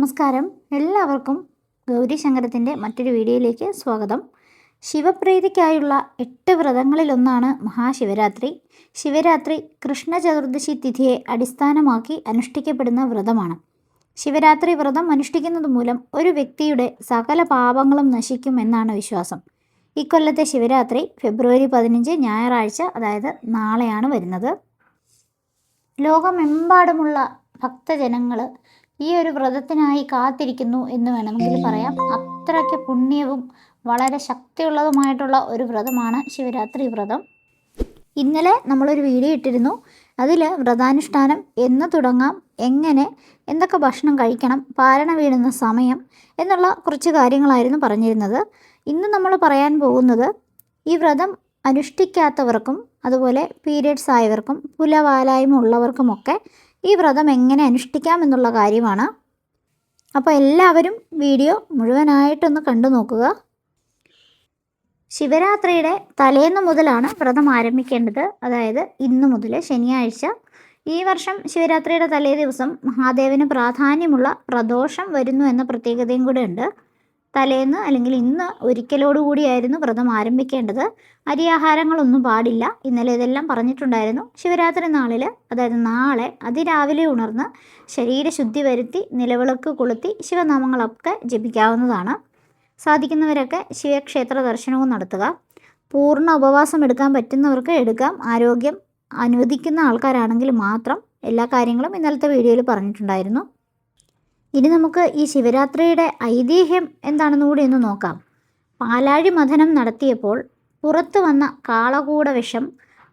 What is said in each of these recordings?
നമസ്കാരം. എല്ലാവർക്കും ഗൗരിശങ്കരത്തിന്റെ മറ്റൊരു വീഡിയോയിലേക്ക് സ്വാഗതം. ശിവപ്രീതിക്കായുള്ള എട്ട് വ്രതങ്ങളിലൊന്നാണ് മഹാശിവരാത്രി. ശിവരാത്രി കൃഷ്ണ ചതുർദശി തിഥിയെ അടിസ്ഥാനമാക്കി അനുഷ്ഠിക്കപ്പെടുന്ന വ്രതമാണ്. ശിവരാത്രി വ്രതം അനുഷ്ഠിക്കുന്നത് മൂലം ഒരു വ്യക്തിയുടെ സകല പാപങ്ങളും നശിക്കും എന്നാണ് വിശ്വാസം. ഇക്കൊല്ലത്തെ ശിവരാത്രി ഫെബ്രുവരി പതിനഞ്ച് ഞായറാഴ്ച അതായത് നാളെയാണ് വരുന്നത്. ലോകമെമ്പാടുമുള്ള ഭക്തജനങ്ങൾ ഈ ഒരു വ്രതത്തിനായി കാത്തിരിക്കുന്നു എന്ന് വേണമെങ്കിൽ പറയാം. അത്രയ്ക്ക് പുണ്യവും വളരെ ശക്തിയുള്ളതുമായിട്ടുള്ള ഒരു വ്രതമാണ് ശിവരാത്രി വ്രതം. ഇന്നലെ നമ്മളൊരു വീഡിയോ ഇട്ടിരുന്നു. അതിൽ വ്രതാനുഷ്ഠാനം എന്ന് തുടങ്ങാം എങ്ങനെ എന്തൊക്കെ ഭക്ഷണം കഴിക്കണം പാരണ വീഴുന്ന സമയം എന്നുള്ള കുറച്ച് കാര്യങ്ങളായിരുന്നു പറഞ്ഞിരുന്നത്. ഇന്ന് നമ്മൾ പറയാൻ പോകുന്നത് ഈ വ്രതം അനുഷ്ഠിക്കാത്തവർക്കും അതുപോലെ പീരിയഡ്സ് ആയവർക്കും പുലവാലായ്മ ഉള്ളവർക്കുമൊക്കെ ഈ വ്രതം എങ്ങനെ അനുഷ്ഠിക്കാം എന്നുള്ള കാര്യമാണ്. അപ്പോൾ എല്ലാവരും വീഡിയോ മുഴുവനായിട്ടൊന്ന് കണ്ടു നോക്കുക. ശിവരാത്രിയുടെ തലേന്ന് മുതലാണ് വ്രതം ആരംഭിക്കേണ്ടത്. അതായത് ഇന്ന് മുതൽ ശനിയാഴ്ച. ഈ വർഷം ശിവരാത്രിയുടെ തലേ ദിവസം മഹാദേവന് പ്രാധാന്യമുള്ള പ്രദോഷം വരുന്നു എന്ന പ്രത്യേകതയും കൂടെ ഉണ്ട്. തലേന്ന് അല്ലെങ്കിൽ ഇന്ന് ഒരിക്കലോടുകൂടിയായിരുന്നു വ്രതം ആരംഭിക്കേണ്ടത്. അരിയാഹാരങ്ങളൊന്നും പാടില്ല. ഇന്നലെ ഇതെല്ലാം പറഞ്ഞിട്ടുണ്ടായിരുന്നു. ശിവരാത്രി നാളിൽ അതായത് നാളെ അതിരാവിലെ ഉണർന്ന് ശരീരശുദ്ധി വരുത്തി നിലവിളക്ക് കൊളുത്തി ശിവനാമങ്ങളൊക്കെ ജപിക്കാവുന്നതാണ്. സാധിക്കുന്നവരൊക്കെ ശിവക്ഷേത്ര ദർശനവും നടത്തുക. പൂർണ ഉപവാസം എടുക്കാൻ പറ്റുന്നവർക്ക് എടുക്കാം. ആരോഗ്യം അനുവദിക്കുന്ന ആൾക്കാരാണെങ്കിൽ മാത്രം എല്ലാ കാര്യങ്ങളും ഇന്നലത്തെ വീഡിയോയിൽ പറഞ്ഞിട്ടുണ്ടായിരുന്നു. ഇനി നമുക്ക് ഈ ശിവരാത്രിയുടെ ഐതിഹ്യം എന്താണെന്ന് കൂടി ഒന്ന് നോക്കാം. പാലാഴി മഥനം നടത്തിയപ്പോൾ പുറത്തു വന്ന കാളകൂട വിഷം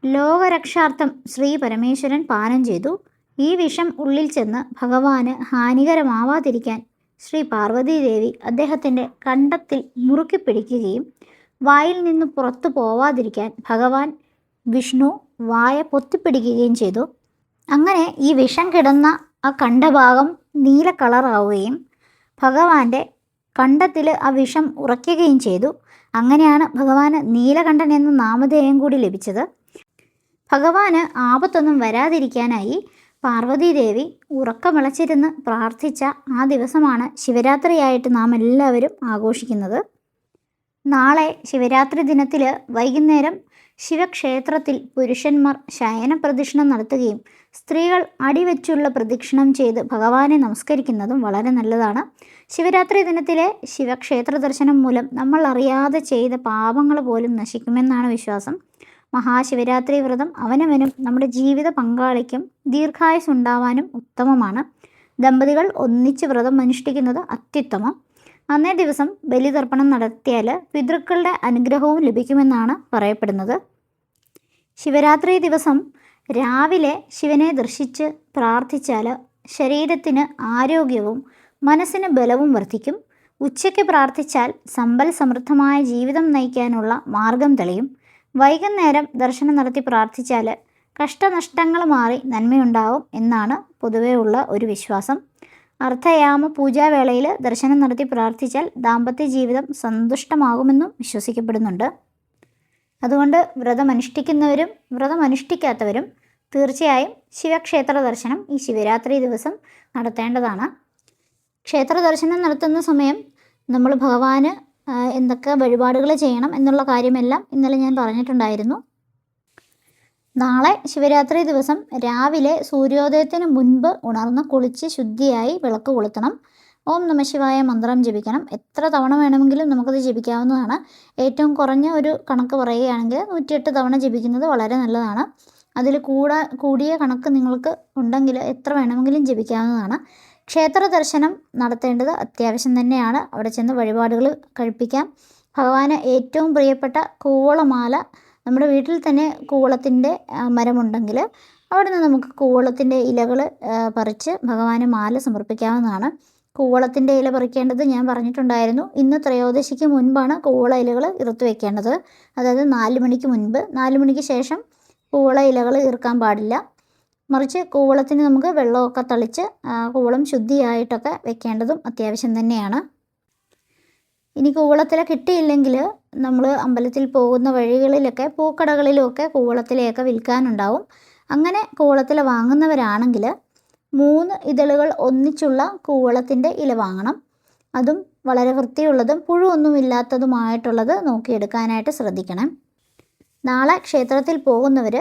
ലോകരക്ഷാർത്ഥം ശ്രീ പരമേശ്വരൻ പാനം ചെയ്തു. ഈ വിഷം ഉള്ളിൽ ചെന്ന് ഭഗവാന് ഹാനികരമാവാതിരിക്കാൻ ശ്രീ പാർവതീദേവി അദ്ദേഹത്തിന്റെ കണ്ടത്തിൽ മുറുക്കി പിടിക്കുകയും വായിൽ നിന്ന് പുറത്തു പോവാതിരിക്കാൻ ഭഗവാൻ വിഷ്ണു വായ പൊത്തിപ്പിടിക്കുകയും ചെയ്തു. അങ്ങനെ ഈ വിഷം കിടന്ന ആ കണ്ടഭാഗം നീല കളറാവുകയും ഭഗവാന്റെ കണ്ടത്തിൽ ആ വിഷം ഉറയ്ക്കുകയും ചെയ്തു. അങ്ങനെയാണ് ഭഗവാന് നീലകണ്ഠൻ എന്ന നാമധേയം കൂടി ലഭിച്ചത്. ഭഗവാന് ആപത്തൊന്നും വരാതിരിക്കാനായി പാർവതീദേവി ഉറക്കമിളച്ചിരുന്ന് പ്രാർത്ഥിച്ച ആ ദിവസമാണ് ശിവരാത്രിയായിട്ട് നാം എല്ലാവരും ആഘോഷിക്കുന്നത്. നാളെ ശിവരാത്രി ദിനത്തിൽ വൈകുന്നേരം ശിവക്ഷേത്രത്തിൽ പുരുഷന്മാർ ശയന പ്രദക്ഷിണം നടത്തുകയും സ്ത്രീകൾ അടിവെച്ചുള്ള പ്രദക്ഷിണം ചെയ്ത് ഭഗവാനെ നമസ്കരിക്കുന്നതും വളരെ നല്ലതാണ്. ശിവരാത്രി ദിനത്തിലെ ശിവക്ഷേത്ര ദർശനം മൂലം നമ്മൾ അറിയാതെ ചെയ്ത പാപങ്ങൾ പോലും നശിക്കുമെന്നാണ് വിശ്വാസം. മഹാശിവരാത്രി വ്രതം അവനവനും നമ്മുടെ ജീവിത പങ്കാളിക്കും ദീർഘായുസ് ഉണ്ടാവാനും ഉത്തമമാണ്. ദമ്പതികൾ ഒന്നിച്ച് വ്രതം അനുഷ്ഠിക്കുന്നത് അത്യുത്തമം. അന്നേ ദിവസം ബലിതർപ്പണം നടത്തിയാൽ പിതൃക്കളുടെ അനുഗ്രഹവും ലഭിക്കുമെന്നാണ് പറയപ്പെടുന്നത്. ശിവരാത്രി ദിവസം രാവിലെ ശിവനെ ദർശിച്ച് പ്രാർത്ഥിച്ചാൽ ശരീരത്തിന് ആരോഗ്യവും മനസ്സിന് ബലവും വർദ്ധിക്കും. ഉച്ചയ്ക്ക് പ്രാർത്ഥിച്ചാൽ സമ്പൽ സമൃദ്ധമായ ജീവിതം നയിക്കാനുള്ള മാർഗം തെളിയും. വൈകുന്നേരം ദർശനം നടത്തി പ്രാർത്ഥിച്ചാൽ കഷ്ടനഷ്ടങ്ങൾ മാറി നന്മയുണ്ടാവും എന്നാണ് പൊതുവേ ഉള്ള ഒരു വിശ്വാസം. അർദ്ധയാമ പൂജാവേളയിൽ ദർശനം നടത്തി പ്രാർത്ഥിച്ചാൽ ദാമ്പത്യ ജീവിതം സന്തുഷ്ടമാകുമെന്നും വിശ്വസിക്കപ്പെടുന്നുണ്ട്. അതുകൊണ്ട് വ്രതം അനുഷ്ഠിക്കുന്നവരും വ്രതം അനുഷ്ഠിക്കാത്തവരും തീർച്ചയായും ശിവക്ഷേത്ര ദർശനം ഈ ശിവരാത്രി ദിവസം നടത്തേണ്ടതാണ്. ക്ഷേത്ര ദർശനം നടത്തുന്ന സമയം നമ്മൾ ഭഗവാന് എന്തൊക്കെ വഴിപാടുകൾ ചെയ്യണം എന്നുള്ള കാര്യമെല്ലാം ഇന്നലെ ഞാൻ പറഞ്ഞിട്ടുണ്ടായിരുന്നു. നാളെ ശിവരാത്രി ദിവസം രാവിലെ സൂര്യോദയത്തിന് മുൻപ് ഉണർന്ന് കുളിച്ച് ശുദ്ധിയായി വിളക്ക് കൊളുത്തണം. ഓം നമശിവായ മന്ത്രം ജപിക്കണം. എത്ര തവണ വേണമെങ്കിലും നമുക്കത് ജപിക്കാവുന്നതാണ്. ഏറ്റവും കുറഞ്ഞ ഒരു കണക്ക് പറയുകയാണെങ്കിൽ നൂറ്റിയെട്ട് തവണ ജപിക്കുന്നത് വളരെ നല്ലതാണ്. അതിൽ കൂടാ കൂടിയ കണക്ക് നിങ്ങൾക്ക് ഉണ്ടെങ്കിൽ എത്ര വേണമെങ്കിലും ജപിക്കാവുന്നതാണ്. ക്ഷേത്ര ദർശനം നടത്തേണ്ടത് അത്യാവശ്യം തന്നെയാണ്. അവിടെ ചെന്ന് വഴിപാടുകൾ കഴിപ്പിക്കാം. ഭഗവാന് ഏറ്റവും പ്രിയപ്പെട്ട കൂവളമാല നമ്മുടെ വീട്ടിൽ തന്നെ കൂവളത്തിന്റെ മരമുണ്ടെങ്കിൽ അവിടെ നിന്ന് നമുക്ക് കൂവളത്തിന്റെ ഇലകൾ പറിച്ച് ഭഗവാന് മാല സമർപ്പിക്കാവുന്നതാണ്. കൂവളത്തിന്റെ ഇല പറിക്കേണ്ടത് ഞാൻ പറഞ്ഞിട്ടുണ്ടായിരുന്നു. ഇന്ന് ത്രയോദശിക്ക് മുൻപാണ് കൂവള ഇലകൾ ഇറുത്തു വെക്കേണ്ടത്. അതായത് നാല് മണിക്ക് മുൻപ്. നാല് മണിക്ക് ശേഷം കൂവള ഇലകൾ ഇറുക്കാൻ പാടില്ല. മറിച്ച് കൂവളത്തിന് നമുക്ക് വെള്ളമൊക്കെ തളിച്ച് കൂവളം ശുദ്ധിയായിട്ടൊക്കെ വെക്കേണ്ടതും അത്യാവശ്യം തന്നെയാണ്. ഇനി കൂവളത്തില കിട്ടിയില്ലെങ്കിൽ നമ്മൾ അമ്പലത്തിൽ പോകുന്ന വഴികളിലൊക്കെ പൂക്കടകളിലുമൊക്കെ കൂവളത്തിലയൊക്കെ വിൽക്കാനുണ്ടാവും. അങ്ങനെ കൂവളത്തില വാങ്ങുന്നവരാണെങ്കിൽ മൂന്ന് ഇതളുകൾ ഒന്നിച്ചുള്ള കൂവളത്തിന്റെ ഇല വാങ്ങണം. അതും വളരെ വൃത്തിയുള്ളതും പുഴുവൊന്നുമില്ലാത്തതുമായിട്ടുള്ളത് നോക്കിയെടുക്കാനായിട്ട് ശ്രദ്ധിക്കണം. നാളെ ക്ഷേത്രത്തിൽ പോകുന്നവർ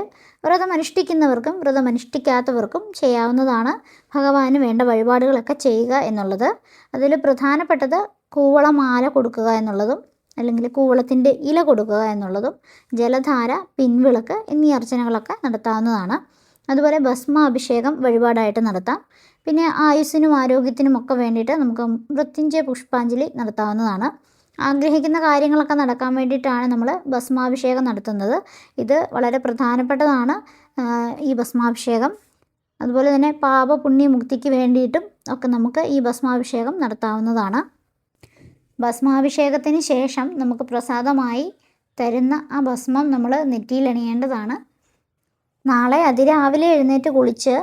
വ്രതമനുഷ്ഠിക്കുന്നവർക്കും വ്രതമനുഷ്ഠിക്കാത്തവർക്കും ചെയ്യാവുന്നതാണ് ഭഗവാന് വേണ്ട വഴിപാടുകളൊക്കെ ചെയ്യുക എന്നുള്ളത്. അതിൽ പ്രധാനപ്പെട്ടത് കൂവളമാല കൊടുക്കുക എന്നുള്ളതും അല്ലെങ്കിൽ കൂവളത്തിന്റെ ഇല കൊടുക്കുക എന്നുള്ളതും ജലധാര പിൻവിളക്ക് എന്നീ അർച്ചനകളൊക്കെ നടത്താവുന്നതാണ്. അതുപോലെ ഭസ്മാഭിഷേകം വഴിപാടായിട്ട് നടത്താം. പിന്നെ ആയുസ്സിനും ആരോഗ്യത്തിനും ഒക്കെ വേണ്ടിയിട്ട് നമുക്ക് മൃത്യുഞ്ജയ പുഷ്പാഞ്ജലി നടത്താവുന്നതാണ്. ആഗ്രഹിക്കുന്ന കാര്യങ്ങളൊക്കെ നടക്കാൻ വേണ്ടിയിട്ടാണ് നമ്മൾ ഭസ്മാഭിഷേകം നടത്തുന്നത്. ഇത് വളരെ പ്രധാനപ്പെട്ടതാണ് ഈ ഭസ്മാഭിഷേകം. അതുപോലെ തന്നെ പാപ പുണ്യമുക്തിക്ക് വേണ്ടിയിട്ടും ഒക്കെ നമുക്ക് ഈ ഭസ്മാഭിഷേകം നടത്താവുന്നതാണ്. ഭസ്മാഭിഷേകത്തിന് ശേഷം നമുക്ക് പ്രസാദമായി തരുന്ന ആ ഭസ്മം നമ്മൾ നെറ്റിയിൽ അണിയേണ്ടതാണ്. നാളെ അതിരാവിലെ എഴുന്നേറ്റ് കുളിച്ച്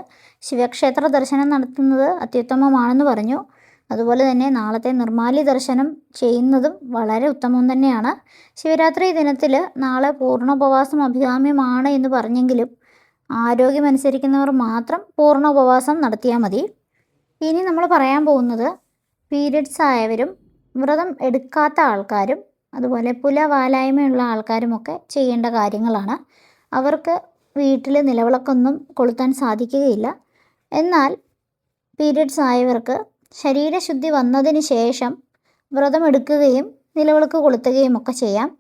ശിവക്ഷേത്ര ദർശനം നടത്തുന്നത് അത്യുത്തമമാണെന്ന് പറഞ്ഞു. അതുപോലെ തന്നെ നാളത്തെ നിർമാല്യ ദർശനം ചെയ്യുന്നതും വളരെ ഉത്തമം തന്നെയാണ്. ശിവരാത്രി ദിനത്തിൽ നാളെ പൂർണോപവാസം അഭികാമ്യമാണ് എന്ന് പറഞ്ഞെങ്കിലും ആരോഗ്യമനുസരിക്കുന്നവർ മാത്രം പൂർണ ഉപവാസം നടത്തിയാൽ മതി. ഇനി നമ്മൾ പറയാൻ പോകുന്നത് പീരിയഡ്സ് ആയവരും വ്രതം എടുക്കാത്ത ആൾക്കാരും അതുപോലെ പുലവാലായ്മയുള്ള ആൾക്കാരുമൊക്കെ ചെയ്യേണ്ട കാര്യങ്ങളാണ്. അവർക്ക് വീട്ടിൽ നിലവിളക്കൊന്നും കൊളുത്താൻ സാധിക്കുകയില്ല. എന്നാൽ പീരിയഡ്സ് ആയവർക്ക് ശരീരശുദ്ധി വന്നതിന് ശേഷം വ്രതമെടുക്കുകയും നിലവിളക്ക് കൊളുത്തുകയും ഒക്കെ ചെയ്യാം.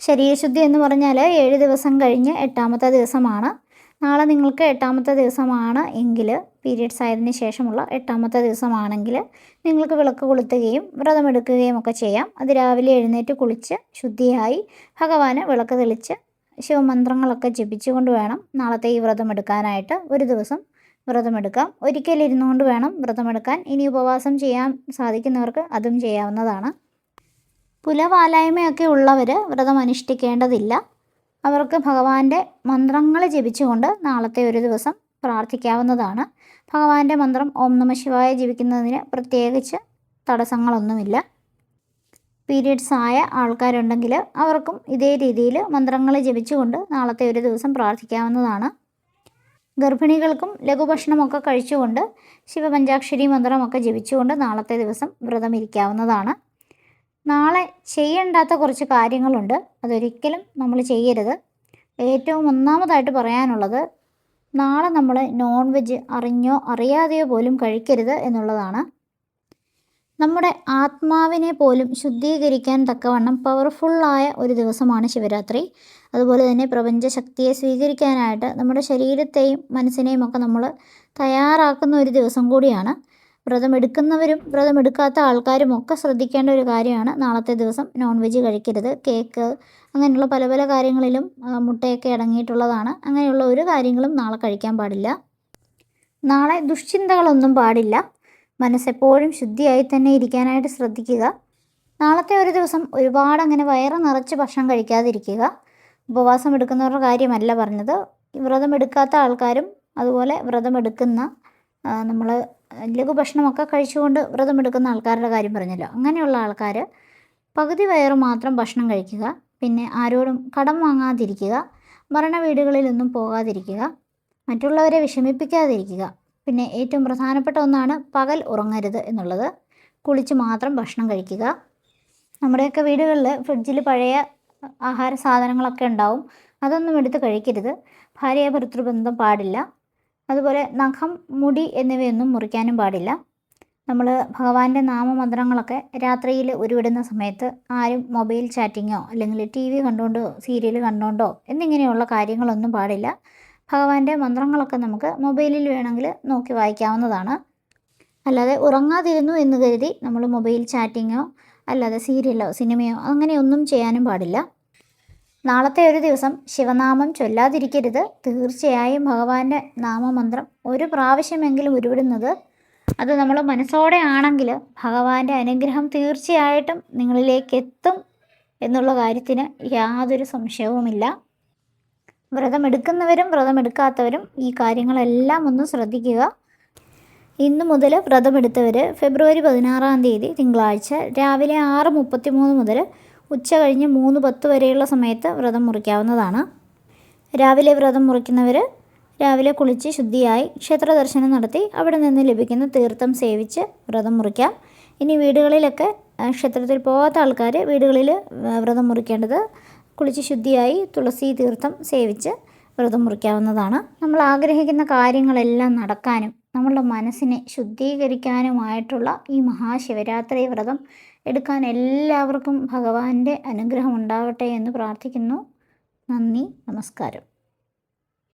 ശരീരശുദ്ധി എന്ന് പറഞ്ഞാൽ ഏഴ് ദിവസം കഴിഞ്ഞ് എട്ടാമത്തെ ദിവസമാണ്. നാളെ നിങ്ങൾക്ക് എട്ടാമത്തെ ദിവസമാണ് എങ്കിൽ പീരിയഡ്സ് ആയതിന് ശേഷമുള്ള എട്ടാമത്തെ ദിവസമാണെങ്കിൽ നിങ്ങൾക്ക് വിളക്ക് കൊളുത്തുകയും വ്രതമെടുക്കുകയും ഒക്കെ ചെയ്യാം. അത് രാവിലെ എഴുന്നേറ്റ് കുളിച്ച് ശുദ്ധിയായി ഭഗവാന് വിളക്ക് തെളിച്ച് ശിവമന്ത്രങ്ങളൊക്കെ ജപിച്ചുകൊണ്ട് വേണം നാളത്തെ ഈ വ്രതമെടുക്കാനായിട്ട് ഒരു ദിവസം വ്രതമെടുക്കാം ഒരിക്കൽ ഇരുന്നുകൊണ്ട് വേണം വ്രതമെടുക്കാൻ ഇനി ഉപവാസം ചെയ്യാൻ സാധിക്കുന്നവർക്ക് അതും ചെയ്യാവുന്നതാണ്. പുലവാലായ്മയൊക്കെ ഉള്ളവർ വ്രതം അനുഷ്ഠിക്കേണ്ടതില്ല. അവർക്ക് ഭഗവാന്റെ മന്ത്രങ്ങൾ ജപിച്ചുകൊണ്ട് നാളത്തെ ഒരു ദിവസം പ്രാർത്ഥിക്കാവുന്നതാണ്. ഭഗവാന്റെ മന്ത്രം ഓം നമ ശിവായ ജപിക്കുന്നതിന് പ്രത്യേകിച്ച് തടസ്സങ്ങളൊന്നുമില്ല. പീരിയഡ്സ് ആയ ആൾക്കാരുണ്ടെങ്കിൽ അവർക്കും ഇതേ രീതിയിൽ മന്ത്രങ്ങൾ ജപിച്ചുകൊണ്ട് നാളത്തെ ഒരു ദിവസം പ്രാർത്ഥിക്കാവുന്നതാണ്. ഗർഭിണികൾക്കും ലഘുഭക്ഷണമൊക്കെ കഴിച്ചുകൊണ്ട് ശിവപഞ്ചാക്ഷരി മന്ത്രമൊക്കെ ജപിച്ചുകൊണ്ട് നാളത്തെ ദിവസം വ്രതം ഇരിക്കാവുന്നതാണ് നാളെ ചെയ്യേണ്ടാത്ത കുറച്ച് കാര്യങ്ങളുണ്ട്. അതൊരിക്കലും നമ്മൾ ചെയ്യരുത്. ഏറ്റവും ഒന്നാമതായിട്ട് പറയാനുള്ളത് നാളെ നമ്മൾ നോൺ വെജ് അറിഞ്ഞോ അറിയാതെയോ പോലും കഴിക്കരുത് എന്നുള്ളതാണ്. നമ്മുടെ ആത്മാവിനെ പോലും ശുദ്ധീകരിക്കാൻ തക്കവണ്ണം പവർഫുള്ളായ ഒരു ദിവസമാണ് ശിവരാത്രി. അതുപോലെ തന്നെ പ്രപഞ്ചശക്തിയെ സ്വീകരിക്കാനായിട്ട് നമ്മുടെ ശരീരത്തെയും മനസ്സിനെയും ഒക്കെ നമ്മൾ തയ്യാറാക്കുന്ന ഒരു ദിവസം കൂടിയാണ്. വ്രതമെടുക്കുന്നവരും വ്രതമെടുക്കാത്ത ആൾക്കാരും ഒക്കെ ശ്രദ്ധിക്കേണ്ട ഒരു കാര്യമാണ് നാളത്തെ ദിവസം നോൺ വെജ് കഴിക്കരുത്. കേക്ക് അങ്ങനെയുള്ള പല പല കാര്യങ്ങളിലും മുട്ടയൊക്കെ അടങ്ങിയിട്ടുള്ളതാണ്. അങ്ങനെയുള്ള ഒരു കാര്യങ്ങളും നാളെ കഴിക്കാൻ പാടില്ല. നാളെ ദുഷ്ചിന്തകളൊന്നും പാടില്ല. മനസ്സെപ്പോഴും ശുദ്ധിയായി തന്നെ ഇരിക്കാനായിട്ട് ശ്രദ്ധിക്കുക. നാളത്തെ ഒരു ദിവസം ഒരുപാട് അങ്ങനെ വയറ് നിറച്ച് ഭക്ഷണം കഴിക്കാതിരിക്കുക. ഉപവാസം എടുക്കുന്നവരുടെ കാര്യമല്ല പറഞ്ഞത്. വ്രതം എടുക്കാത്ത ആൾക്കാരും അതുപോലെ വ്രതം എടുക്കുന്ന നമ്മൾ ലഘുഭക്ഷണമൊക്കെ കഴിച്ചുകൊണ്ട് വ്രതം എടുക്കുന്ന ആൾക്കാരുടെ കാര്യം പറഞ്ഞല്ലോ. അങ്ങനെയുള്ള ആൾക്കാർ പകുതി വയറ് മാത്രം ഭക്ഷണം കഴിക്കുക. പിന്നെ ആരോടും കടം വാങ്ങാതിരിക്കുക. മരണ വീടുകളിലൊന്നും പോകാതിരിക്കുക. മറ്റുള്ളവരെ വിഷമിപ്പിക്കാതിരിക്കുക. പിന്നെ ഏറ്റവും പ്രധാനപ്പെട്ട ഒന്നാണ് പകൽ ഉറങ്ങരുത് എന്നുള്ളത്. കുളിച്ച് മാത്രം ഭക്ഷണം കഴിക്കുക. നമ്മുടെയൊക്കെ വീടുകളിൽ ഫ്രിഡ്ജിൽ പഴയ ആഹാര സാധനങ്ങളൊക്കെ ഉണ്ടാവും. അതൊന്നും എടുത്ത് കഴിക്കരുത്. ഭാര്യ ഭർത്തൃബന്ധം പാടില്ല. അതുപോലെ നഖം മുടി എന്നിവയൊന്നും മുറിക്കാനും പാടില്ല. നമ്മൾ ഭഗവാന്റെ നാമമന്ത്രങ്ങളൊക്കെ രാത്രിയിൽ ഉരുവിടുന്ന സമയത്ത് ആരും മൊബൈൽ ചാറ്റിങ്ങോ അല്ലെങ്കിൽ ടി വി കണ്ടുകൊണ്ടോ സീരിയൽ കണ്ടുകൊണ്ടോ എന്നിങ്ങനെയുള്ള കാര്യങ്ങളൊന്നും പാടില്ല. ഭഗവാന്റെ മന്ത്രങ്ങളൊക്കെ നമുക്ക് മൊബൈലിൽ വേണമെങ്കിൽ നോക്കി വായിക്കാവുന്നതാണ്. അല്ലാതെ ഉറങ്ങാതിരുന്നു എന്ന് കരുതി നമ്മൾ മൊബൈൽ ചാറ്റിങ്ങോ അല്ലാതെ സീരിയലോ സിനിമയോ അങ്ങനെയൊന്നും ചെയ്യാനും പാടില്ല. നാളത്തെ ഒരു ദിവസം ശിവനാമം ചൊല്ലാതിരിക്കരുത്. തീർച്ചയായും ഭഗവാന്റെ നാമമന്ത്രം ഒരു പ്രാവശ്യമെങ്കിലും ഉരുവിടുന്നത് അത് നമ്മൾ മനസ്സോടെ ആണെങ്കിൽ ഭഗവാന്റെ അനുഗ്രഹം തീർച്ചയായിട്ടും നിങ്ങളിലേക്ക് എത്തും എന്നുള്ള കാര്യത്തിന് യാതൊരു സംശയവുമില്ല. വ്രതമെടുക്കുന്നവരും വ്രതമെടുക്കാത്തവരും ഈ കാര്യങ്ങളെല്ലാം ഒന്ന് ശ്രദ്ധിക്കുക. ഇന്നു മുതൽ വ്രതമെടുത്തവർ ഫെബ്രുവരി പതിനാറാം തീയതി തിങ്കളാഴ്ച രാവിലെ ആറ് മുപ്പത്തി മൂന്ന് മുതൽ ഉച്ച കഴിഞ്ഞ് മൂന്ന് പത്ത് വരെയുള്ള സമയത്ത് വ്രതം മുറിക്കാവുന്നതാണ്. രാവിലെ വ്രതം മുറിക്കുന്നവർ രാവിലെ കുളിച്ച് ശുദ്ധിയായി ക്ഷേത്ര ദർശനം നടത്തി അവിടെ നിന്ന് ലഭിക്കുന്ന തീർത്ഥം സേവിച്ച് വ്രതം മുറിക്കാം. ഇനി വീടുകളിലൊക്കെ ക്ഷേത്രത്തിൽ പോകാത്ത ആൾക്കാർ വീടുകളിൽ വ്രതം മുറിക്കേണ്ടത് കുളിച്ച് ശുദ്ധിയായി തുളസി തീർത്ഥം സേവിച്ച് വ്രതം മുറിക്കാവുന്നതാണ്. നമ്മൾ ആഗ്രഹിക്കുന്ന കാര്യങ്ങളെല്ലാം നടക്കാനും നമ്മളുടെ മനസ്സിനെ ശുദ്ധീകരിക്കാനുമായിട്ടുള്ള ഈ മഹാശിവരാത്രി വ്രതം എടുക്കാൻ എല്ലാവർക്കും ഭഗവാന്റെ അനുഗ്രഹം ഉണ്ടാവട്ടെ എന്ന് പ്രാർത്ഥിക്കുന്നു. നന്ദി നമസ്കാരം.